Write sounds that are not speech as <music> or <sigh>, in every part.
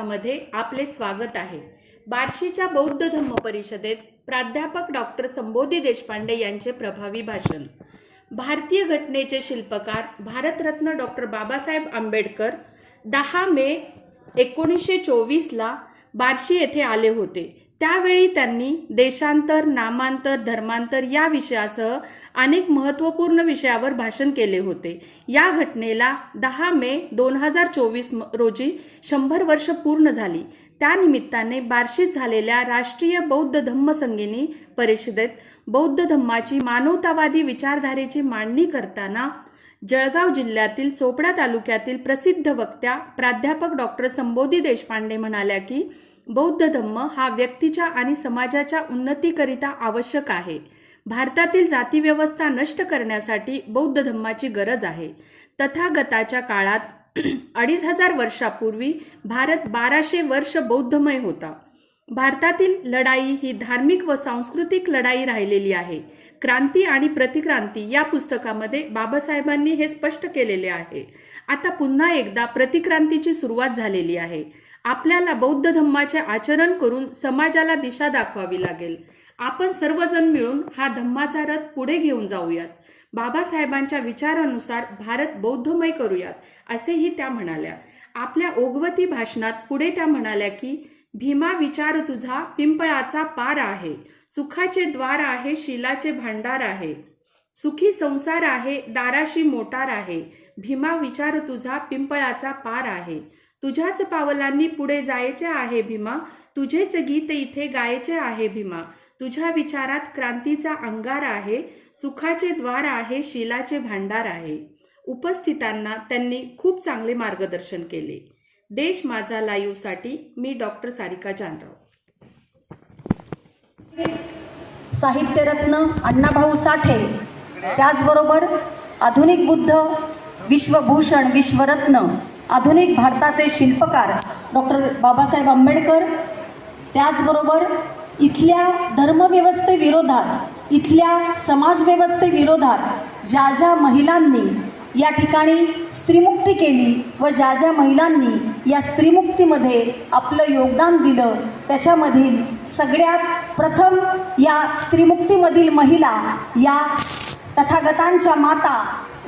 ग्रंथामध्ये आपले स्वागत आहे. बार्शीच्या बौद्ध धम्म परिषदेत प्राध्यापक डॉक्टर संबोधी देशपांडे यांचे प्रभावी भाषण. भारतीय घटनेचे शिल्पकार भारतरत्न डॉक्टर बाबासाहेब आंबेडकर दहा मे एकोणीसशे चोवीसला बार्शी येथे आले होते. त्यावेळी त्यांनी देशांतर नामांतर धर्मांतर या विषयासह अनेक महत्त्वपूर्ण विषयावर भाषण केले होते. या घटनेला दहा मे दोन हजार चोवीस रोजी शंभर वर्ष पूर्ण झाली. त्यानिमित्ताने बार्शीत झालेल्या राष्ट्रीय बौद्ध धम्म संगिनी परिषदेत बौद्ध धम्माची मानवतावादी विचारधारेची मांडणी करताना जळगाव जिल्ह्यातील चोपडा तालुक्यातील प्रसिद्ध वक्त्या प्राध्यापक डॉक्टर संबोधी देशपांडे म्हणाल्या की बौद्ध धम्म हा व्यक्तीच्या आणि समाजाच्या उन्नतीकरिता आवश्यक आहे. भारतातील जातीव्यवस्था नष्ट करण्यासाठी बौद्ध धम्माची गरज आहे. तथागताच्या काळात <clears throat> अडीच हजार वर्षापूर्वी भारत बाराशे वर्ष बौद्धमय होता. भारतातील लढाई ही धार्मिक व सांस्कृतिक लढाई राहिलेली आहे. क्रांती आणि प्रतिक्रांती या पुस्तकामध्ये बाबासाहेबांनी हे स्पष्ट केलेले आहे. आता पुन्हा एकदा प्रतिक्रांतीची सुरुवात झालेली आहे. आपल्याला बौद्ध धम्माचे आचरण करून समाजाला दिशा दाखवावी लागेल. आपण सर्वजण मिळून हा धम्माचा रथ पुढे घेऊन जाऊयात. बाबासाहेबांच्या विचारानुसार भारत बौद्धमय करूयात असेही त्या म्हणाल्या. आपल्या ओघवती भाषणात पुढे त्या म्हणाल्या की भीमा विचार तुझा पिंपळाचा पार आहे सुखाचे द्वार आहे शिलाचे भांडार आहे. सुखी संसार आहे दाराशी मोटार आहे. भीमा विचार तुझा पिंपळाचा पार आहे. तुझ्याच पावलांनी पुढे जायचे आहे भीमा. तुझेच गीत इथे गायचे आहे भीमा. तुझ्या विचारात क्रांतीचा अंगार आहे. सुखाचे द्वार आहे. शिलाचे भांडार आहे. उपस्थितांना त्यांनी खूप चांगले मार्गदर्शन केले. देश माझा लाईव्हसाठी मी डॉक्टर सारिका जानराव. साहित्यरत्न अण्णाभाऊ साठे. त्याचबरोबर आधुनिक बुद्ध विश्वभूषण विश्वरत्न. आधुनिक भारताचे शिल्पकार डॉक्टर बाबासाहेब आंबेडकर त्याचबरोबर इथल्या धर्मव्यवस्थेविरोधात इथल्या समाजव्यवस्थेविरोधात ज्या ज्या महिलांनी या ठिकाणी स्त्रीमुक्ती केली व ज्या ज्या महिलांनी या स्त्रीमुक्तीमध्ये आपलं योगदान दिलं त्याच्यामधील सगळ्यात प्रथम या स्त्रीमुक्तीमधील महिला या तथागतांच्या माता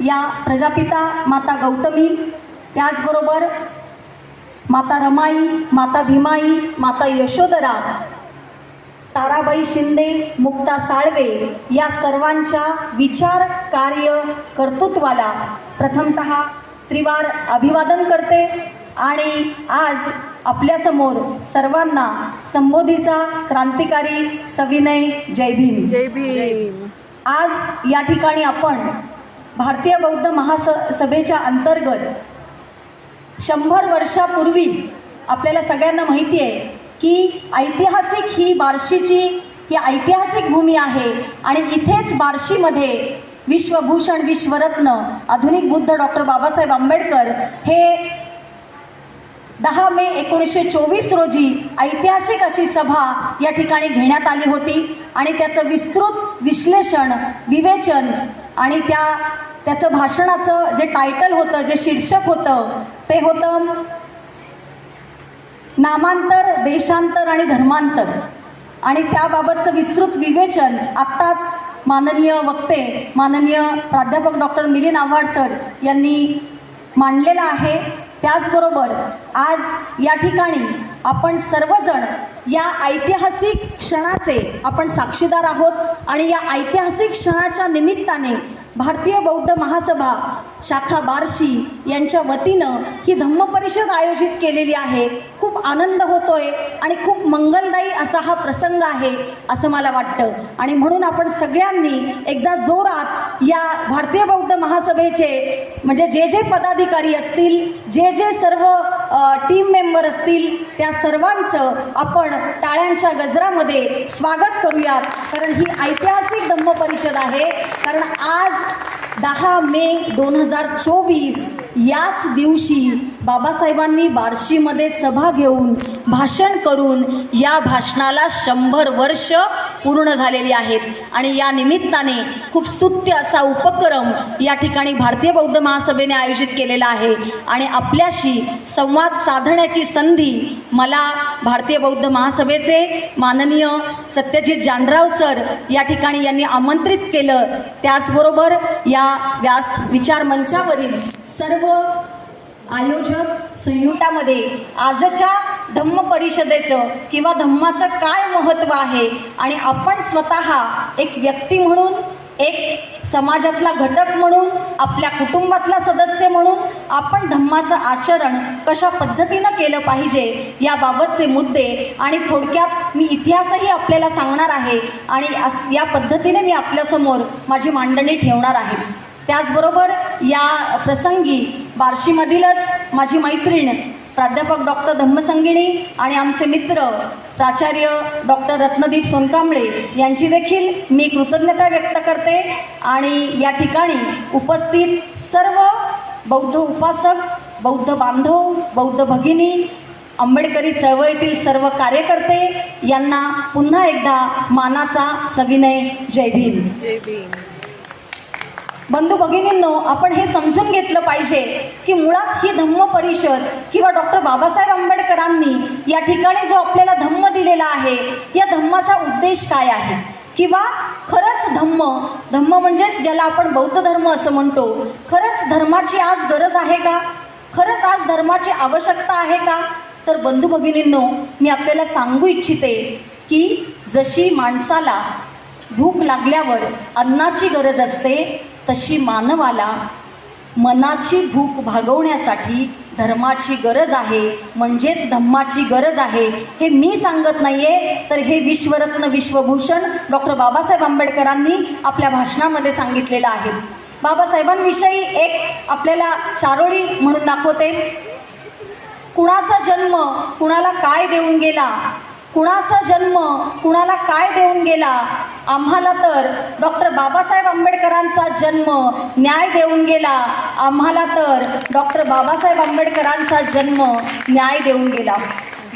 या प्रजापिता माता गौतमी त्याचबरोबर माता रमाई माता भीमाई माता यशोदरा ताराबाई शिंदे मुक्ता साळवे या सर्वांच्या विचार कार्य कर्तृत्वाला प्रथमत त्रिवार अभिवादन करते आणि आज आपल्यासमोर सर्वांना संबोधीचा क्रांतिकारी सविनय जय भीम जय भीम. आज या ठिकाणी आपण भारतीय बौद्ध महास सभेच्या अंतर्गत शंभर वर्षापूर्वी आपल्याला सगळ्यांना माहिती आहे की ऐतिहासिक ही बार्शीची ही ऐतिहासिक भूमी आहे आणि इथेच बार्शीमध्ये विश्वभूषण विश्वरत्न आधुनिक बुद्ध डॉक्टर बाबासाहेब आंबेडकर हे दहा मे एकोणीसशे चोवीस रोजी ऐतिहासिक अशी सभा या ठिकाणी घेण्यात आली होती आणि त्याचं विस्तृत विश्लेषण विवेचन आणि त्या त्याचं भाषणाचं जे टायटल होतं जे शीर्षक होतं ते होतं नामांतर देशांतर आणि धर्मांतर. आणि त्याबाबतचं विस्तृत विवेचन आत्ताच माननीय वक्ते माननीय प्राध्यापक डॉक्टर मिलिंद आव्हाड सर यांनी मांडलेलं आहे. त्याचबरोबर आज या ठिकाणी आपण सर्वजण या ऐतिहासिक क्षणाचे आपण साक्षीदार आहोत. आणि या ऐतिहासिक क्षणाच्या निमित्ताने भारतीय बौद्ध महासभा शाखा बार्शी यांच्या वतीनं ही धम्म परिषद आयोजित केलेली आहे. खूप आनंद होतोय आणि खूप मंगलदायी असा हा प्रसंग आहे असं मला वाटतं. आणि म्हणून आपण सगळ्यांनी एकदा जोरात या भारतीय बौद्ध महासभेचे म्हणजे जे जे पदाधिकारी असतील जे जे सर्व टीम मेंबर असतील त्या सर्वांचं आपण टाळ्यांच्या गजरामध्ये स्वागत करूयात. कारण ही ऐतिहासिक धम्म परिषद आहे. कारण आज दहा मे दोन हजार चोवीस. याच दिवशी बाबासाहेबांनी बार्शीमध्ये सभा घेऊन भाषण करून या भाषणाला शंभर वर्ष पूर्ण झालेली आहेत. आणि या निमित्ताने खूप स्तुत्य असा उपक्रम या ठिकाणी भारतीय बौद्ध महासभेने आयोजित केलेला आहे. आणि आपल्याशी संवाद साधण्याची संधी मला भारतीय बौद्ध महासभेचे माननीय सत्यजित जानराव सर या ठिकाणी यांनी आमंत्रित केलं. त्याचबरोबर या व्यास विचार मंचावरील सर्व आयोजक संयुटामध्ये आजच्या धम्म परिषदेचं किंवा धम्माचं काय महत्त्व आहे आणि आपण स्वतः एक व्यक्ती म्हणून एक समाजातला घटक म्हणून आपल्या कुटुंबातला सदस्य म्हणून आपण धम्माचं आचरण कशा पद्धतीनं केलं पाहिजे याबाबतचे मुद्दे आणि थोडक्यात मी इतिहासही आपल्याला सांगणार आहे आणि अस या पद्धतीने मी आपल्यासमोर माझी मांडणी ठेवणार आहे. त्याचबरोबर या प्रसंगी बार्शीमधीलच माझी मैत्रीण प्राध्यापक डॉक्टर धम्मसंगिणी आणि आमचे मित्र प्राचार्य डॉक्टर रत्नदीप सोनकांबळे यांची देखील मी कृतज्ञता व्यक्त करते आणि या ठिकाणी उपस्थित सर्व बौद्ध उपासक बौद्ध बांधव बौद्ध भगिनी आंबेडकरी चळवळीतील सर्व कार्यकर्ते यांना पुन्हा एकदा मानाचा सविनय. जय भीम. जय भीम. बंधू भगिनींनो आपण हे समजून घेतलं पाहिजे की मुळात ही धम्म परिषद किंवा डॉक्टर बाबासाहेब आंबेडकरांनी या ठिकाणी जो आपल्याला धम्म दिलेला आहे या धम्माचा उद्देश काय आहे? किंवा खरंच धम्म धम्म म्हणजेच ज्याला आपण बौद्ध धर्म असं म्हणतो खरंच धर्माची आज गरज आहे का? खरंच आज धर्माची आवश्यकता आहे का? तर बंधू भगिनींनो मी आपल्याला सांगू इच्छिते की जशी माणसाला भूक लागल्यावर अन्नाची गरज असते तशी मानवाला मनाची भूक भागवण्यासाठी धर्माची गरज आहे म्हणजेच धम्माची गरज आहे हे मी सांगत नाहीये. तर हे विश्वरत्न विश्वभूषण डॉक्टर बाबासाहेब आंबेडकरांनी आपल्या भाषणामध्ये सांगितलेलं आहे. बाबासाहेबांविषयी एक आपल्याला चारोळी म्हणून दाखवते. कुणाचा जन्म कुणाला काय देऊन गेला कुणाचा जन्म कुणाला काय देऊन गेला आम्हाला तर डॉक्टर बाबासाहेब आंबेडकरांचा जन्म न्याय देऊन गेला. आम्हाला तर डॉक्टर बाबासाहेब आंबेडकरांचा जन्म न्याय देऊन गेला.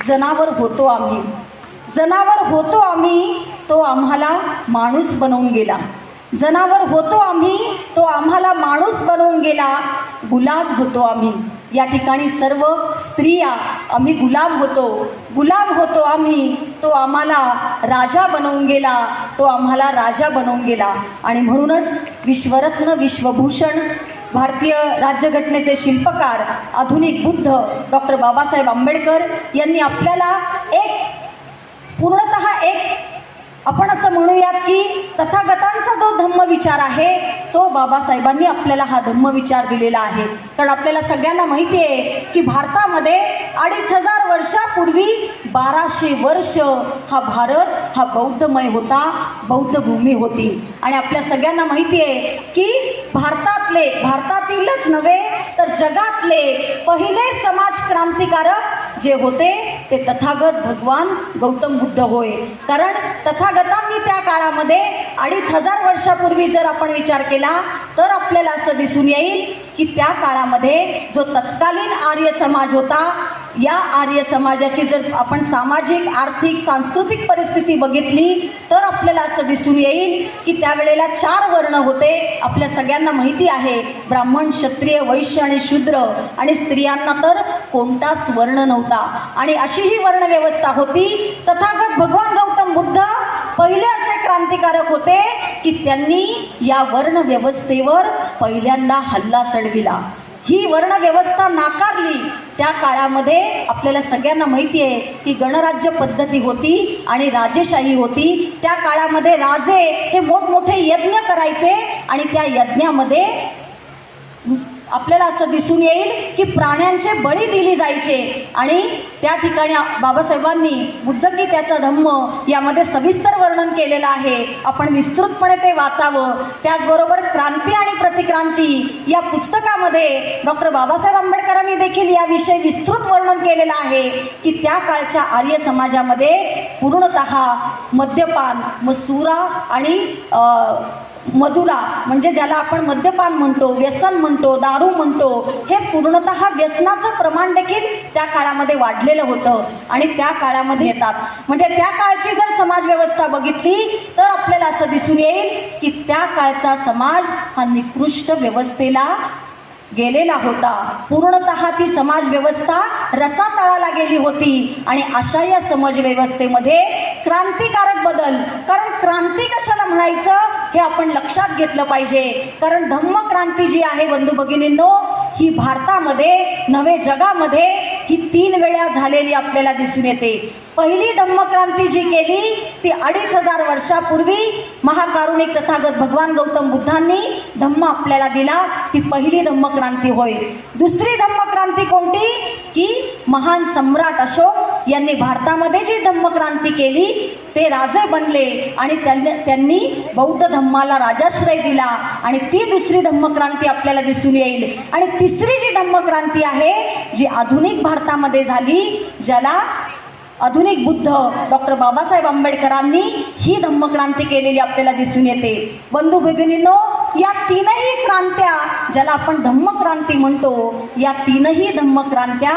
जनावर होतो आम्ही. जनावर होतो आम्ही तो आम्हाला माणूस बनवून गेला. जनावर होतो आम्ही तो आम्हाला माणूस बनवून गेला. गुलाब होतो आम्ही. या ठिकाणी सर्व स्त्रिया आम्ही गुलाम होतो. गुलाम होतो आम्ही. तो आम्हाला राजा बनवून गेला. तो आम्हाला राजा बनवून गेला. आणि म्हणूनच विश्वरत्न विश्वभूषण भारतीय राज्यघटनेचे शिल्पकार आधुनिक बुद्ध डॉक्टर बाबासाहेब आंबेडकर यांनी आपल्याला एक पूर्णत एक आपण असं म्हणूयात की तथागतांचा जो धम्म विचार आहे तो बाबासाहेबांनी आपल्याला हा धम्म विचार दिलेला आहे. कारण आपल्याला सगळ्यांना माहिती आहे की भारतामध्ये अडीच हजार वर्षापूर्वी बाराशे वर्ष हा भारत हा बौद्धमय होता बौद्ध भूमी होती. आणि आपल्या सगळ्यांना माहिती आहे की भारतातले भारतातीलच नव्हे तर जगातले पहिले समाज क्रांतिकारक जे होते ते तथागत भगवान गौतम बुद्ध होय. कारण तथागतांनी त्या काळामध्ये अडीच हजार वर्षापूर्वी जर आपण विचार केला तर आपल्याला असं दिसून येईल की त्या काळामध्ये जो तत्कालीन आर्य समाज होता या आर्य समाजाची जर आपण सामाजिक आर्थिक सांस्कृतिक परिस्थिती बघितली तर आपल्याला असं दिसून येईल की त्यावेळेला चार वर्ण होते. आपल्या सगळ्यांना माहिती आहे ब्राह्मण क्षत्रिय वैश्य आणि शूद्र. आणि स्त्रियांना तर कोणताच वर्ण नव्हता. आणि अशी ही वर्णव्यवस्था होती. तथागत भगवान गौतम बुद्ध पहिले असे क्रांतिकारक होते की त्यांनी या वर्णव्यवस्थेवर पहिल्यांदा हल्ला चढविला. ही वर्णव्यवस्था नाकारली. त्या काळामध्ये आपल्याला सगळ्यांना माहिती आहे की गणराज्य पद्धती होती आणि राजेशाही होती. त्या काळामध्ये राजे हे मोठमोठे यज्ञ करायचे आणि त्या यज्ञामध्ये आपल्याला असं दिसून येईल की प्राण्यांचे बळी दिली जायचे. आणि त्या ठिकाणी बाबासाहेबांनी बुद्धगीत्याचा धम्म यामध्ये सविस्तर वर्णन केलेलं आहे. आपण विस्तृतपणे ते वाचावं. त्याचबरोबर क्रांती आणि प्रतिक्रांती या पुस्तकामध्ये डॉक्टर बाबासाहेब आंबेडकरांनी देखील याविषयी विस्तृत वर्णन केलेलं आहे की त्या काळच्या आर्य समाजामध्ये पूर्णत मद्यपान मसुरा आणि मधुरा म्हणजे ज्याला आपण मद्यपान म्हणतो व्यसन म्हणतो दारू म्हणतो हे पूर्णत व्यसनाचं प्रमाण देखील त्या काळामध्ये वाढलेलं होतं आणि त्या काळामध्ये येतात. म्हणजे त्या काळची जर समाज व्यवस्था बघितली तर आपल्याला असं दिसून येईल की त्या काळचा समाज हा निकृष्ट व्यवस्थेला गेलेला होता. पूर्णत ती समाजव्यवस्था रसातळाला गेली होती आणि अशा या समाजव्यवस्थेमध्ये क्रांतिकारक बदल कारण क्रांती कशाला म्हणायचं हे आपण लक्षात घेतलं पाहिजे. कारण धम्मक्रांती जी आहे बंधू भगिनींनो ही भारतामध्ये नवे जगामध्ये ही तीन वेळा झालेली आपल्याला दिसून येते. पहिली धम्मक्रांती जी केली ती अडीच हजार वर्षापूर्वी महाकारुणिक तथागत भगवान गौतम बुद्धांनी धम्म आपल्याला दिला ती पहिली धम्मक्रांती होय. दुसरी धम्मक्रांती कोणती? की महान सम्राट अशोक यांनी भारतामध्ये जी धम्मक्रांती केली ते राजे बनले आणि त्यांनी त्यांनी बौद्ध धम्माला राजाश्रय दिला आणि ती दुसरी धम्मक्रांती आपल्याला दिसून येईल. आणि तिसरी जी धम्मक्रांती आहे जी आधुनिक भारतामध्ये झाली ज्याला आधुनिक बुद्ध डॉक्टर बाबासाहेब आंबेडकरांनी ही धम्मक्रांती केलेली आपल्याला दिसून येते. बंधू भगिनींनो या तीनही क्रांत्या ज्याला आपण धम्मक्रांती म्हणतो या तीनही धम्मक्रांत्या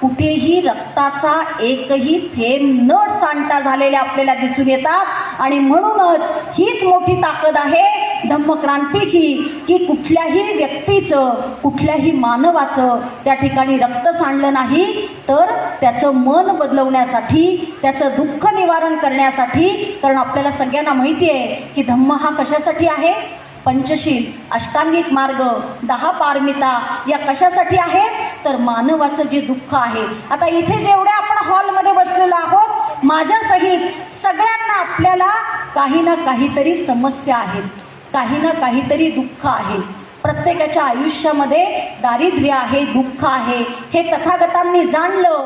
कुठेही रक्ताचा एकही थेंब न सांडता झालेल्या आपल्याला दिसून येतात. आणि म्हणूनच हीच मोठी ताकद आहे धम्मक्रांतीची की कुठल्याही व्यक्तीचं कुठल्याही मानवाचं त्या ठिकाणी रक्त सांडलं नाही तर त्याचं मन बदलवण्यासाठी त्याचं दुःख निवारण करण्यासाठी कारण आपल्याला सगळ्यांना माहिती आहे की धम्म हा कशासाठी आहे? पंचशील अष्टांगिक मार्ग दहा पारमिता या कशासाठी आहेत? तर मानवाचं जे दुःख आहे. आता इथे जेवढ्या आपण हॉलमध्ये बसलेलो आहोत माझ्यासहित सगळ्यांना आपल्याला काही ना काहीतरी समस्या आहेत. काही ना काहीतरी दुःख आहे. प्रत्येकाच्या आयुष्यामध्ये दारिद्र्य आहे दुःख आहे. हे तथागतांनी जाणलं.